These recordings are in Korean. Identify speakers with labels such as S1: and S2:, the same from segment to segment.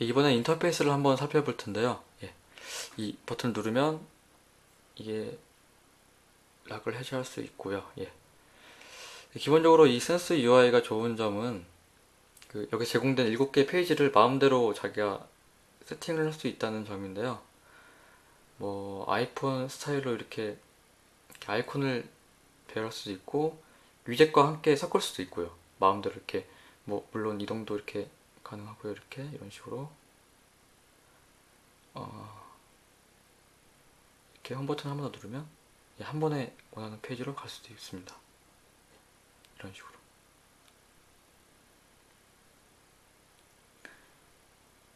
S1: 이번엔 인터페이스를 한번 살펴볼 텐데요. 예. 이 버튼을 누르면 이게 락을 해제할 수 있고요. 예. 기본적으로 이 센스 UI가 좋은 점은 그 여기 제공된 7개 페이지를 마음대로 자기가 세팅을 할 수 있다는 점인데요. 뭐 아이폰 스타일로 이렇게, 아이콘을 배열할 수도 있고 위젯과 함께 섞을 수도 있고요. 마음대로 이렇게 뭐 물론 이동도 이렇게 가능하고요. 이렇게 이런 식으로 어, 이렇게 홈 버튼 한 번 더 누르면 예, 한 번에 원하는 페이지로 갈 수도 있습니다. 이런 식으로.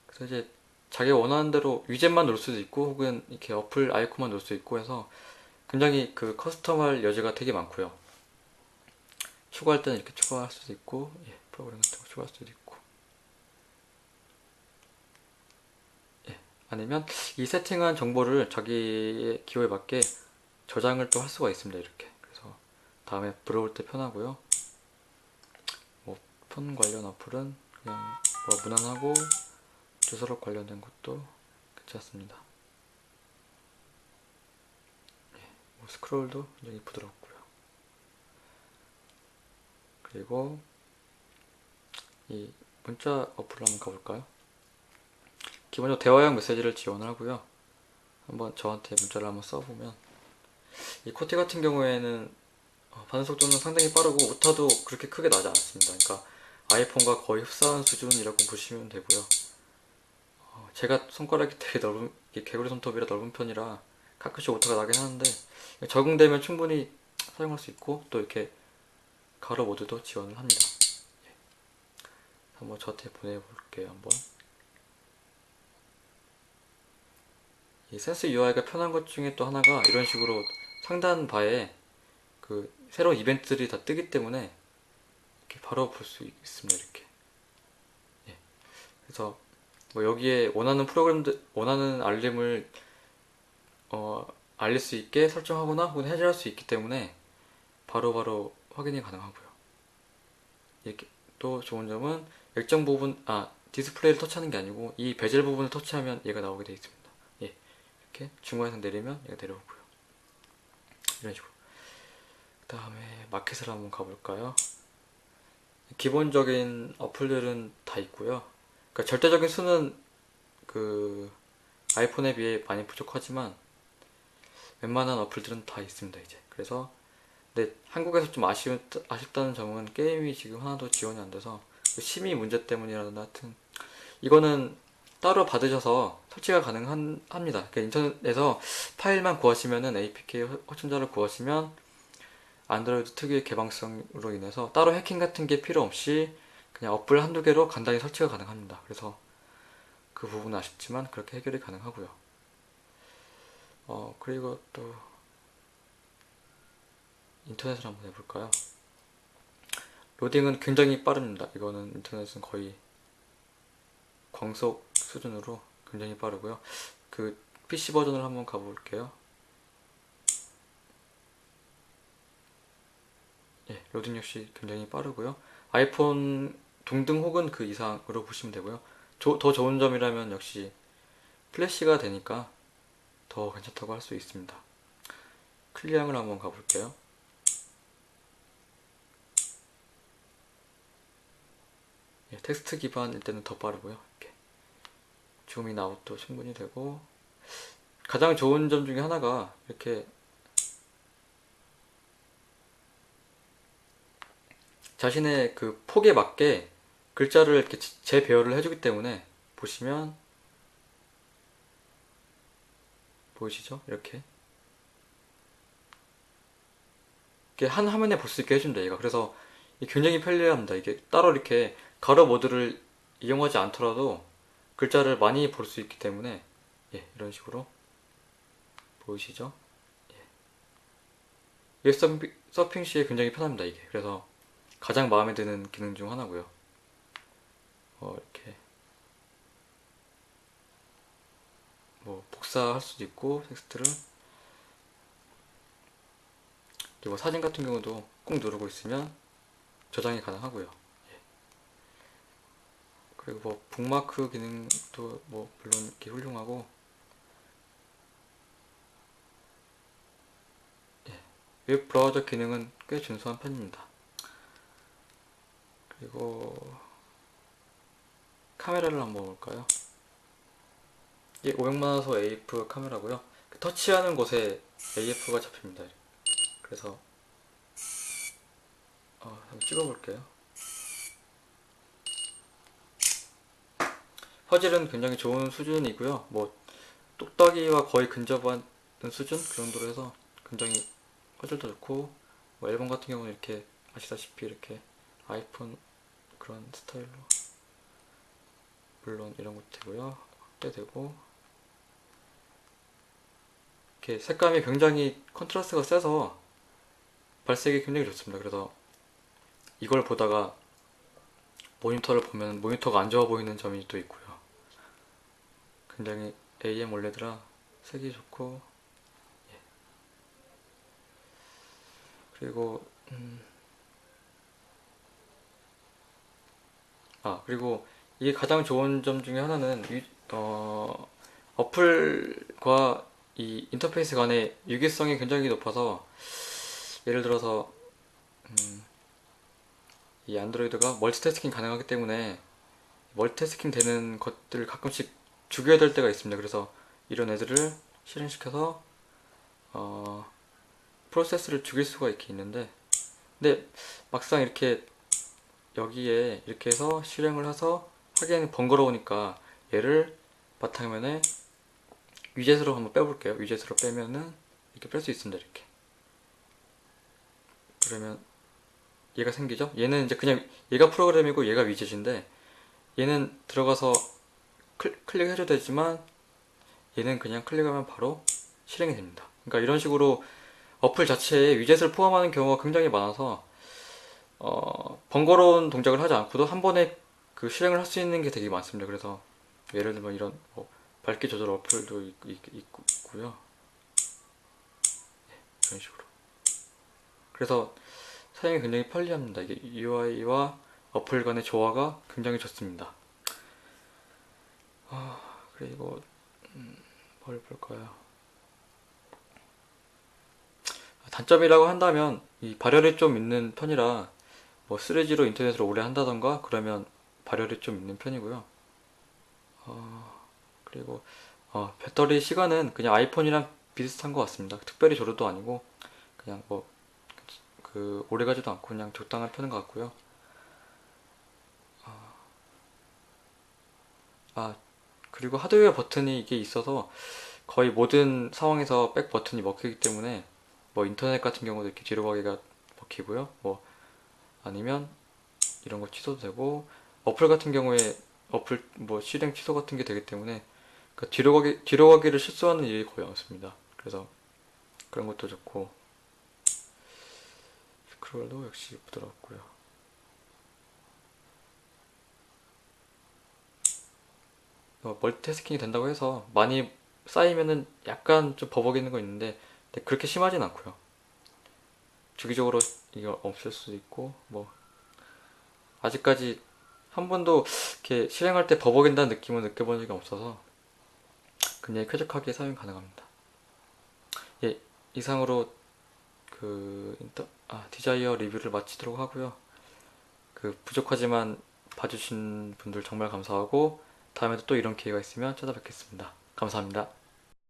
S1: 그래서 이제 자기 원하는 대로 위젯만 넣을 수도 있고 혹은 이렇게 어플 아이콘만 넣을 수 있고 해서 굉장히 그 커스텀할 여지가 되게 많고요. 추가할 때는 이렇게 추가할 수도 있고 예, 프로그램 같은 거 추가할 수도 있고 예, 아니면 이 세팅한 정보를 자기의 기호에 맞게 저장을 또 할 수가 있습니다. 이렇게 그래서 다음에 들어올 때 편하고요. 뭐 폰 관련 어플은 그냥 뭐 무난하고 주소록 관련된 것도 괜찮습니다. 예, 뭐 스크롤도 굉장히 부드럽고요. 그리고 이 문자 어플을 한번 가볼까요? 기본적으로 대화형 메시지를 지원을 하고요. 한번 저한테 문자를 한번 써보면 이 코티 같은 경우에는 어, 반응 속도는 상당히 빠르고 오타도 그렇게 크게 나지 않았습니다. 그러니까 아이폰과 거의 흡사한 수준이라고 보시면 되고요. 어, 제가 손가락이 되게 넓은, 개구리 손톱이라 넓은 편이라 가끔씩 오타가 나긴 하는데 적응되면 충분히 사용할 수 있고 또 이렇게 가로 모드도 지원을 합니다. 예. 한번 저한테 보내볼게요. 한번. 이 센스 UI가 편한 것 중에 또 하나가 이런 식으로 상단 바에 그 새로운 이벤트들이 다 뜨기 때문에 이렇게 바로 볼 수 있습니다. 이렇게. 예. 그래서 뭐 여기에 원하는 프로그램들 원하는 알림을 어, 알릴 수 있게 설정하거나 혹은 해제할 수 있기 때문에 바로바로 바로 확인이 가능하고요. 이렇게 또 좋은 점은 일정 부분 아 디스플레이를 터치하는 게 아니고 이 베젤 부분을 터치하면 얘가 나오게 되어 있습니다. 예, 이렇게 중간에서 내리면 얘가 내려오고요. 이런 식으로. 그 다음에 마켓을 한번 가볼까요? 기본적인 어플들은 다 있고요. 그러니까 절대적인 수는 그 아이폰에 비해 많이 부족하지만 웬만한 어플들은 다 있습니다 이제. 그래서 근데 한국에서 좀 아쉬운, 아쉽다는 점은 게임이 지금 하나도 지원이 안 돼서 그 심의 문제 때문이라든 하여튼 이거는 따로 받으셔서 설치가 가능합니다. 그러니까 인터넷에서 파일만 구하시면은 APK 호출자를 구하시면 안드로이드 특유의 개방성으로 인해서 따로 해킹 같은 게 필요 없이 그냥 어플 한두 개로 간단히 설치가 가능합니다. 그래서 그 부분은 아쉽지만 그렇게 해결이 가능하고요. 어, 그리고 또 인터넷을 한번 해볼까요? 로딩은 굉장히 빠릅니다. 이거는 인터넷은 거의 광속 수준으로 굉장히 빠르고요. 그 PC 버전을 한번 가볼게요. 예, 로딩 역시 굉장히 빠르고요. 아이폰 동등 혹은 그 이상으로 보시면 되고요. 조, 더 좋은 점이라면 역시 플래시가 되니까 더 괜찮다고 할 수 있습니다. 클리앙을 한번 가볼게요. 예, 텍스트 기반일 때는 더 빠르고요. 이렇게 줌인 아웃도 충분히 되고 가장 좋은 점 중에 하나가 이렇게 자신의 그 폭에 맞게 글자를 이렇게 재배열을 해주기 때문에 보시면 보이시죠? 이렇게. 이렇게 한 화면에 볼 수 있게 해준다 얘가. 그래서 굉장히 편리합니다. 이게 따로 이렇게 가로 모드를 이용하지 않더라도 글자를 많이 볼 수 있기 때문에 예, 이런 식으로 보이시죠? 예. 웹 서핑, 서핑 시에 굉장히 편합니다 이게 그래서 가장 마음에 드는 기능 중 하나고요 어, 이렇게 뭐 복사할 수도 있고 텍스트를 그리고 사진 같은 경우도 꾹 누르고 있으면 저장이 가능하고요 그리고 뭐 북마크 기능도 뭐 물론 이렇게 훌륭하고 예, 웹 브라우저 기능은 꽤 준수한 편입니다. 그리고 카메라를 한번 볼까요? 이게 500만화소 AF 카메라고요. 그 터치하는 곳에 AF가 잡힙니다. 그래서 어, 한번 찍어볼게요. 화질은 굉장히 좋은 수준이고요. 뭐 똑딱이와 거의 근접한 수준 그 정도로 해서 굉장히 화질도 좋고 뭐 앨범 같은 경우는 이렇게 아시다시피 이렇게 아이폰 그런 스타일로 물론 이런 것도 되고요. 확대되고 이렇게 색감이 굉장히 컨트라스트가 세서 발색이 굉장히 좋습니다. 그래서 이걸 보다가 모니터를 보면 모니터가 안 좋아 보이는 점이 또 있고요. 굉장히 AM 올레드라 색이 좋고 예. 그리고 음. 아 그리고 이게 가장 좋은 점 중에 하나는 유, 어, 어플과 이 인터페이스 간의 유기성이 굉장히 높아서 예를 들어서 음, 이 안드로이드가 멀티태스킹 가능하기 때문에 멀티태스킹 되는 것들을 가끔씩 죽여야 될 때가 있습니다. 그래서 이런 애들을 실행시켜서 어, 프로세스를 죽일 수가 있게 있는데 근데 막상 이렇게 여기에 이렇게 해서 실행을 해서 하기에는 번거로우니까 얘를 바탕화면에 위젯으로 한번 빼볼게요. 위젯으로 빼면은 이렇게 뺄 수 있습니다. 이렇게 그러면 얘가 생기죠? 얘는 이제 그냥 얘가 프로그램이고 얘가 위젯인데 얘는 들어가서 클, 클릭 해도 되지만 얘는 그냥 클릭하면 바로 실행이 됩니다. 그러니까 이런 식으로 어플 자체에 위젯을 포함하는 경우가 굉장히 많아서 어, 번거로운 동작을 하지 않고도 한 번에 그 실행을 할 수 있는 게 되게 많습니다. 그래서 예를 들면 이런 뭐 밝기 조절 어플도 있, 있, 있고요. 네, 이런 식으로. 그래서 사용이 굉장히 편리합니다. 이게 UI와 어플 간의 조화가 굉장히 좋습니다. 아, 그리고 음, 뭘 볼까요? 단점이라고 한다면 이 발열이 좀 있는 편이라 뭐 3G로 인터넷으로 오래 한다던가 그러면 발열이 좀 있는 편이고요. 어, 그리고 어, 배터리 시간은 그냥 아이폰이랑 비슷한 것 같습니다. 특별히 조류도 아니고 그냥 뭐 그 오래 가지도 않고 그냥 적당한 편인 것 같고요. 어, 아 그리고 하드웨어 버튼이 이게 있어서 거의 모든 상황에서 백 버튼이 먹히기 때문에 뭐 인터넷 같은 경우도 이렇게 뒤로 가기가 먹히고요. 뭐 아니면 이런 거 취소도 되고 어플 같은 경우에 어플 뭐 실행 취소 같은 게 되기 때문에 그 뒤로 가기 뒤로 가기를 실수하는 일이 거의 없습니다. 그래서 그런 것도 좋고 스크롤도 역시 부드럽고요. 멀티태스킹이 된다고 해서 많이 쌓이면은 약간 좀 버벅이는 거 있는데 그렇게 심하진 않고요. 주기적으로 이거 없을 수도 있고 뭐 아직까지 한 번도 이렇게 실행할 때 버벅인다는 느낌을 느껴본 적이 없어서 굉장히 쾌적하게 사용 가능합니다. 예, 이상으로 그 인터, 아, 디자이어 리뷰를 마치도록 하고요. 그 부족하지만 봐주신 분들 정말 감사하고 다음에도 또 이런 기회가 있으면 찾아뵙겠습니다. 감사합니다.